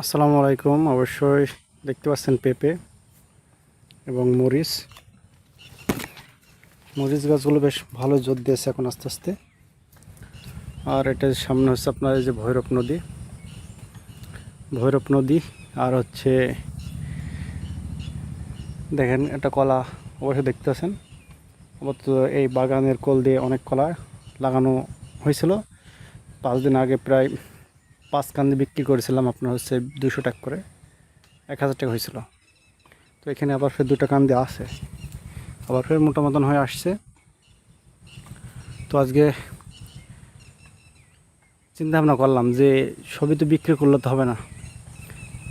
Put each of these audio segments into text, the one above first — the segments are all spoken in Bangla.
আসসালামু আলাইকুম। অবশ্যই দেখতে পাচ্ছেন পেঁপে এবং মরিচ। মরিচ গাছগুলো বেশ ভালো জোর দিয়েছে এখন আস্তে আস্তে। আর এটার সামনে হচ্ছে আপনার এই যে ভৈরব নদী। ভৈরব নদী আর হচ্ছে দেখেন একটা কলা অবশ্যই দেখতে পাচ্ছেন। আপাতত এই বাগানের কোল দিয়ে অনেক কলা লাগানো হয়েছিল। পাঁচ দিন আগে প্রায় পাঁচ কান্দি বিক্রি করেছিলাম আপনার হচ্ছে দুশো টাকা করে। এক হাজার টাকা হয়েছিল। তো এখানে আবার ফের দুটো কান্দি আছে। আবার ফের মোটা মতন হয়ে আসছে। তো আজকে চিন্তা ভাবনা করলাম যে সবই তো বিক্রি করলে তো হবে না।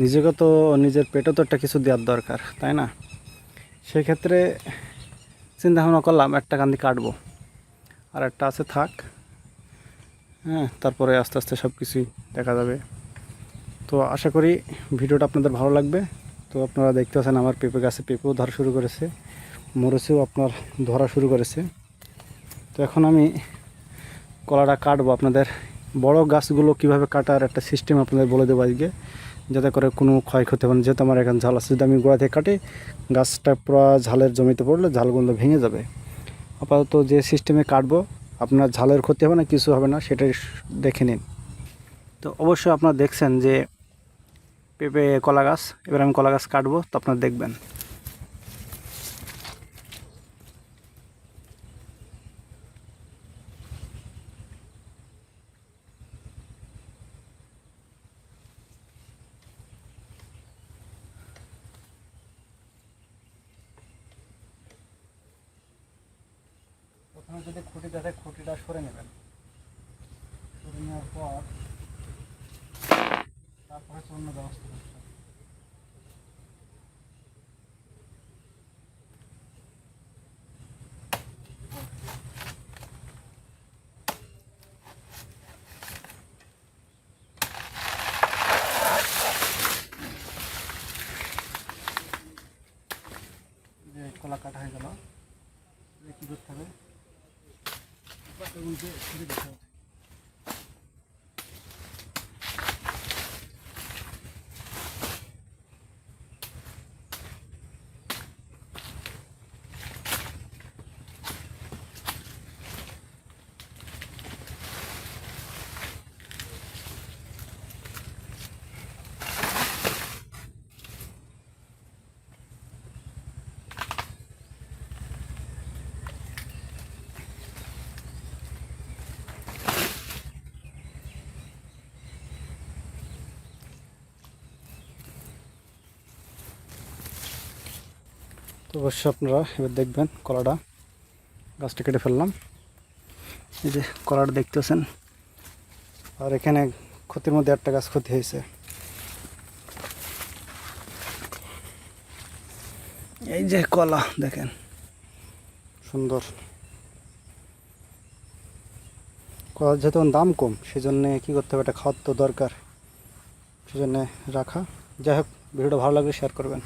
নিজেকে তো নিজের পেটে তো একটা কিছু দেওয়ার দরকার, তাই না? সেক্ষেত্রে চিন্তা ভাবনা করলাম একটা কান্দি কাটবো। আর একটা আছে থাক। হ্যাঁ তারপরে আস্তে আস্তে সব কিছুই দেখা যাবে। তো আশা করি ভিডিওটা আপনাদের ভালো লাগবে। তো আপনারা দেখতে পাচ্ছেন আমার পেঁপে গাছে পেঁপেও ধরা শুরু করেছে, মরিচেও আপনার ধরা শুরু করেছে। তো এখন আমি কলাটা কাটবো আপনাদের। বড় গাছগুলো কীভাবে কাটার একটা সিস্টেম আপনাদের বলে দেবো আজকে, যাতে করে কোনো ক্ষয়ক্ষতি হবে না। যেহেতু আমার এখন ঝাল আছে, যদি আমি গোড়া থেকে কাটি, গাছটা পুরো ঝালের জমিতে পড়লে ঝালগুলো ভেঙে যাবে। আপাতত যে সিস্টেমে কাটবো আপনার ঝালের ক্ষতি হবে না, কিছু হবে না, সেটাই দেখে নিন। তো অবশ্যই আপনারা দেখছেন যে পেঁপে কলা গাছ, এবার আমি কলা গাছ কাটবো, তো আপনারা দেখবেন। প্রথমে যদি খুঁটি দেখে খুঁটিটা সরে নেবেন। সরে নেওয়ার পর তারপরে অন্য ব্যবস্থা করতে কলা কাটা হয়ে গেল। কী করতে হবে? 아까 여기 이제 그래 괜찮아. তো অবশ্যই আপনারা এবার দেখবেন কলাটা। গাছটা কেটে ফেললাম। এই যে কলাটা দেখতেছেন। আর এখানে ক্ষতির মধ্যে একটা গাছ ক্ষতি হয়েছে। এই যে কলা, দেখেন। সুন্দর। কলার যেহেতু দাম কম, সেজন্য কী করতে হবে? এটা খাওয়ার তো দরকার। সেজন্য রাখা। যাই হোক, ভিডিওটা ভালো লাগলে শেয়ার করবেন।